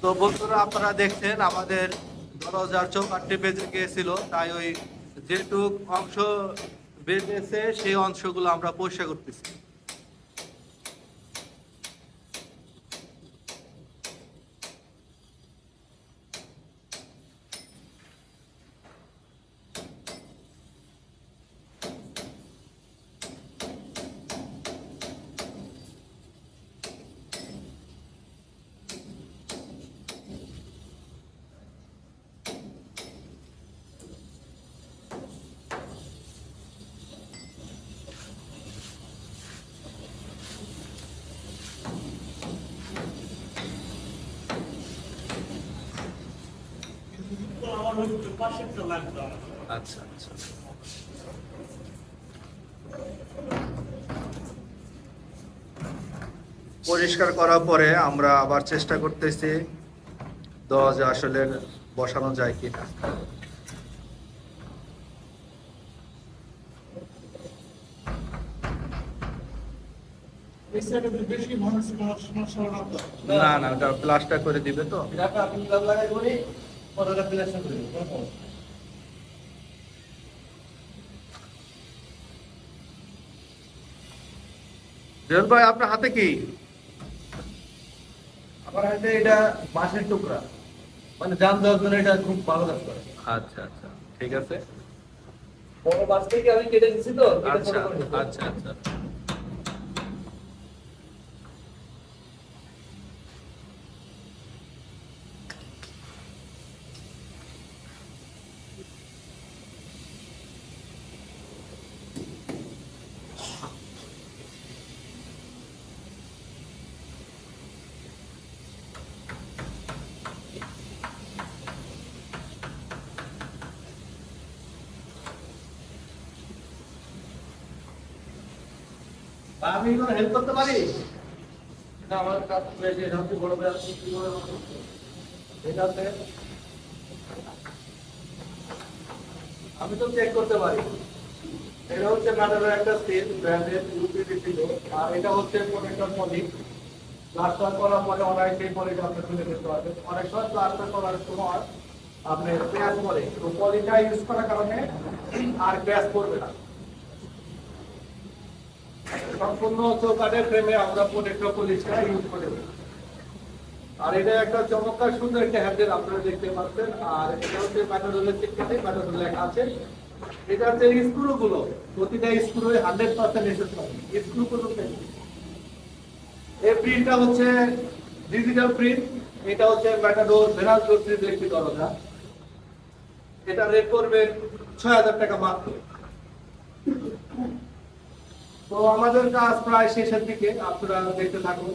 তো বন্ধুরা, আপনারা দেখছেন, আমাদের দরজার চৌকাটটি বেজে গিয়েছিল, তাই ওই যেটুক অংশ বেজেছে, সেই অংশগুলো আমরা পরিষ্কার করতেছি। আচ্ছা আচ্ছা। পরিষ্কার করার পরে আমরা আবার চেষ্টা করতেছি দরজা আসলে বসানো যায় কিনা। না না ওটা প্লাস্টার করে দিবে তো। লাভ লাগাই করে প্লেসন কোনো সমস্যা নেই। ভাই আপনার হাতে কি আমার হাতে এটা বাঁশের টুকরা মানে জান দেওয়ার জন্য এটা খুব ভালো কাজ করে আচ্ছা আচ্ছা ঠিক আছে বড় বাস থেকে আমি কেটে দিচ্ছি তো আচ্ছা দিচ্ছি। আচ্ছা আচ্ছা আমি কোনো হেল্প করতে পারি? এটা আমার কাজ হয়েছে এটা হচ্ছে বড় ব্যাস এটা হচ্ছে আমি তো চেক করতে পারি। এটা হচ্ছে ম্যাটারের একটা সেট ব্র্যান্ডের ইউপিডি ছিল। আর এটা হচ্ছে প্রোটেক্টর পলি প্লাস্টার করার পরে অনেক সেই পলিটা আপনি তুলে দিতে পারবেন। অনেক সময় প্লাস্টার করার সময় আপনি প্যাচ করে তো পলিটা ইউজ করার কারণে আর প্যাচ করবে না। সম্পূর্ণ চৌকাঠের ফ্রেমে আমরা প্রোটেক্টর পলিশটা ইউজ করে আর এটা একটা চমৎকার সুন্দর একটা হ্যান্ডেল, আপনারা দেখতে পাচ্ছেন। আর এটা হচ্ছে ম্যাটাডোলের চিকিৎসাতে ম্যাটাডোল লেখা আছে। এটা হচ্ছে স্ক্রু গুলো প্রতিটা স্ক্রু হান্ড্রেড পার্সেন্ট এসে থাকে। স্ক্রু গুলো এই প্রিন্টটা হচ্ছে ডিজিটাল প্রিন্ট। এটা হচ্ছে ম্যাটাডোর ভেনাল জোরসির একটি দরজা। এটা রেট করবেন ছয় হাজার টাকা মাত্র। তো আমাদের কাজ প্রায় শেষের দিকে আপনারা দেখতে থাকুন।